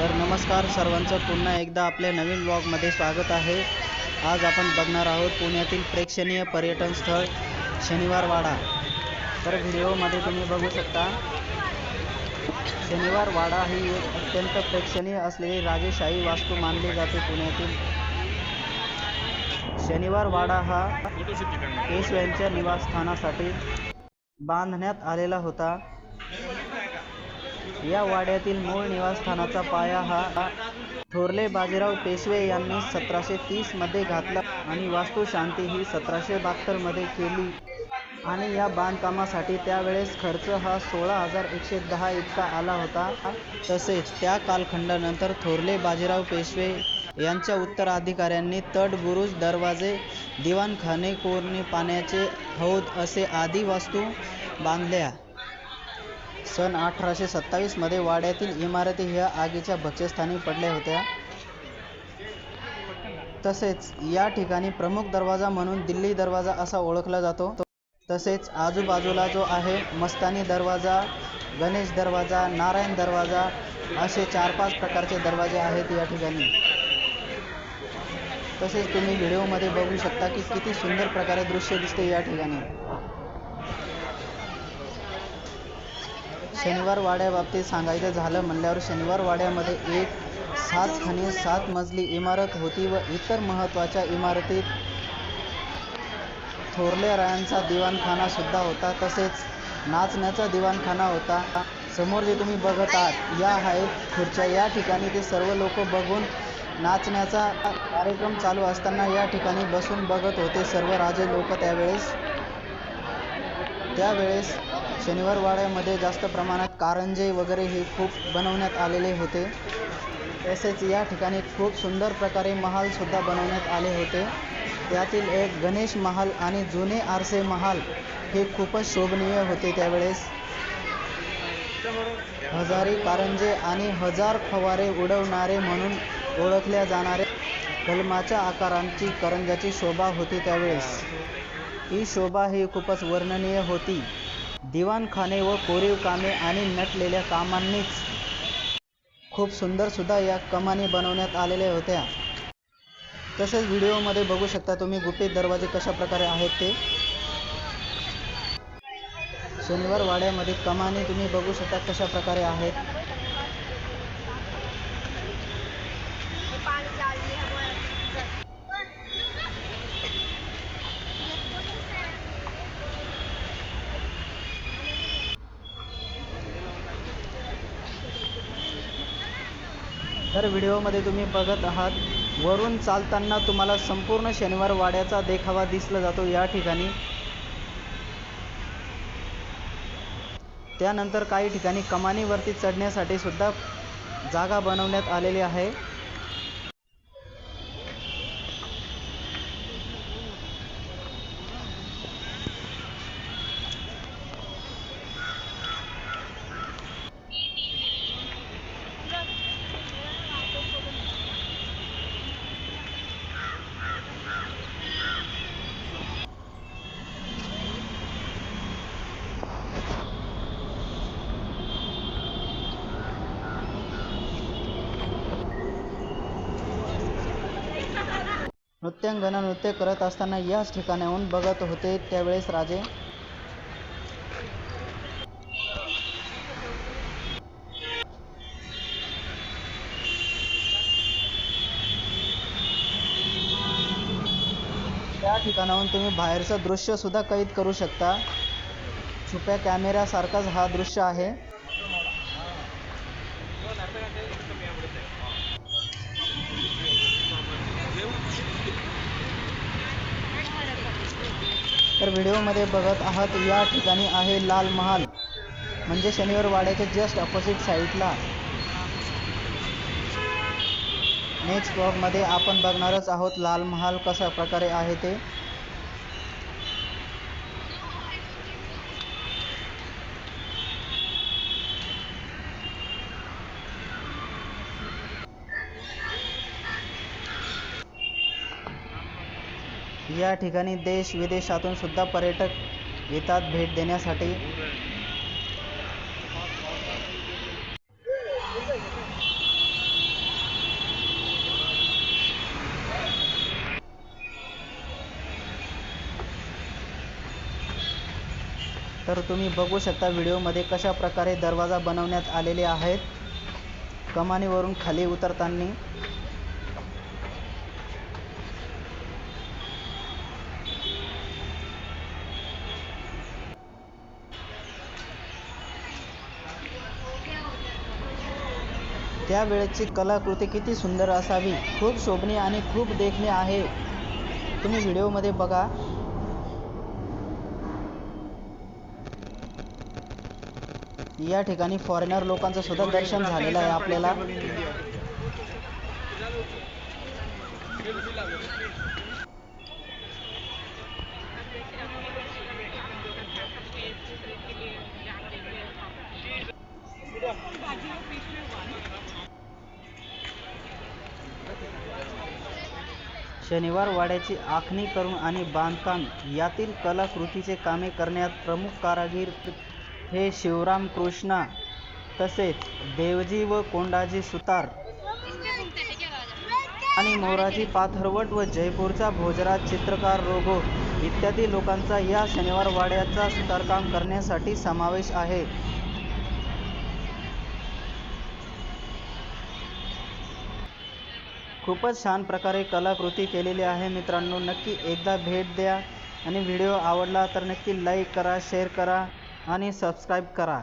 तर नमस्कार सर्वांचं. पुन्हा एकदा आपल्या नवीन ब्लॉगमध्ये स्वागत आहे. आज आपण बघणार आहोत पुण्यातील प्रेक्षणीय पर्यटन स्थळ शनिवार वाडा तर व्हिडिओमध्ये तुम्ही बघू शकता शनिवार वाडा ही एक अत्यंत प्रेक्षणीय असलेली राजेशाही वास्तू मानली जाते पुण्यातील. शनिवार वाडा हा पेशव्यांच्या निवासस्थानासाठी बांधण्यात आलेला होता. या वाड्यातील मूळ निवासस्थानाचा पाया हा थोरले बाजीराव पेशवे यांनी सतराशे तीसमध्ये घातला आणि वास्तुशांती ही सतराशे बहात्तरमध्ये केली. आणि या बांधकामासाठी त्यावेळेस खर्च हा सोळा हजार एकशे दहा इतका आला होता. तसेच त्या कालखंडानंतर थोरले बाजीराव पेशवे यांच्या उत्तराधिकाऱ्यांनी तटबुरुज दरवाजे दिवाणखाने कोरणे पाण्याचे हौद असे आदी वास्तू बांधल्या. सन अठराशे सत्तावीसमध्ये वाड्यातील इमारती ह्या आगीच्या भक्ष्यस्थानी पडल्या होत्या. तसेच या ठिकाणी प्रमुख दरवाजा म्हणून दिल्ली दरवाजा असा ओळखला जातो. तसेच आजूबाजूला जो आहे मस्तानी दरवाजा गणेश दरवाजा नारायण दरवाजा असे चार पाच प्रकारचे दरवाजे आहेत या ठिकाणी. तसेच तुम्ही व्हिडिओमध्ये बघू शकता की किती सुंदर प्रकारे दृश्य दिसते या ठिकाणी. शनिवार वाड्याबाबतीत सांगायचं झालं म्हणल्यावर शनिवार वाड्यामध्ये एक सात खाणी सात मजली इमारत होती व इतर महत्त्वाच्या इमारतीत थोरल्या रायांचा दिवाणखाना सुद्धा होता. तसेच नाचण्याचा दिवाणखाना होता. समोर जे तुम्ही बघत आहात या आहेत. खुर्च्या या ठिकाणी ते सर्व लोक बघून नाचण्याचा कार्यक्रम चालू असताना या ठिकाणी बसून बघत होते. सर्व राजे लोक त्यावेळेस त्यावेळेस शनिवारवाड्यामध्ये जास्त प्रमाणात कारंजे वगैरे हे खूप बनवण्यात आलेले होते. तसेच या ठिकाणी खूप सुंदर प्रकारे महालसुद्धा बनवण्यात आले होते. त्यातील एक गणेश महाल आणि जुने आरसे महाल हे खूपच शोभनीय होते त्यावेळेस. हजारी कारंजे आणि हजार फवारे उडवणारे म्हणून ओळखल्या जाणारे कलमाच्या आकारांची करंजाची शोभा होती त्यावेळेस. ही शोभा ही खूपच वर्णनीय होती. दिवाणखाने व कोरीव कामे आणि नटलेल्या कामांनीच खूप सुंदरसुद्धा या कमानी बनवण्यात आलेल्या होत्या. तसेच व्हिडिओमध्ये बघू शकता तुम्ही गुपित दरवाजे कशा प्रकारे आहेत ते. शनिवार वाड्यामध्ये कमानी तुम्ही बघू शकता कशा प्रकारे आहेत. तर व्हिडिओमध्ये तुम्ही बघत आहात वरून चालताना तुम्हाला संपूर्ण शनिवार वाड्याचा देखावा दिसला जातो या ठिकाणी. त्यानंतर काही ठिकाणी कमानीवरती चढण्यासाठी सुद्धा जागा बनवण्यात आलेली आहे. नृत्यांगना नृत्य करत असताना याच ठिकाणाहून बघत होते त्यावेळेस राजे. त्या ठिकाणाहून तुम्ही बाहेरचं दृश्य सुद्धा कैद करू शकता. छुप्या कॅमेऱ्यासारखाच हा दृश्य आहे. तर व्हिडिओमध्ये बघत आहात या ठिकाणी आहे लाल महाल. म्हणजे शनिवार वाड्याच्या जस्ट अपोजिट साईडला नेक्स्ट ब्लॉगमध्ये आपण बघणारच आहोत लाल महाल कशा प्रकारे आहे ते. या ठिकाणी देश विदेशातून सुद्धा पर्यटक येतात भेट देण्यासाठी. तर तुम्ही बघू शकता व्हिडिओमध्ये कशा प्रकारे दरवाजा बनवण्यात आलेले आहेत. कमानीवरून खाली उतरताना त्यावेळेची कलाकृती किती सुंदर असावी. खूप शोभणे आणि खूप देखणे आहे. तुम्ही व्हिडिओमध्ये बघा. या ठिकाणी फॉरेनर लोकांचं सुद्धा दर्शन झालेलं आहे आपल्याला. शनिवार वाड्याची आखणी करून आणि बांधकाम यातील कलाकृतीचे कामे करण्यात प्रमुख कारागीर हे शिवराम कृष्णा तसेच देवजी व कोंडाजी सुतार आणि मोराजी पाथरवट व जयपूरचा भोजराज चित्रकार रोगो इत्यादी लोकांचा या शनिवार वाड्याचा सुतारकाम करण्यासाठी समावेश आहे. खूपच छान प्रकारे कलाकृती केलेली आहे मित्रांनो. नक्की एकदा भेट द्या आणि व्हिडिओ आवडला तर नक्की लाईक करा शेअर करा आणि सबस्क्राईब करा.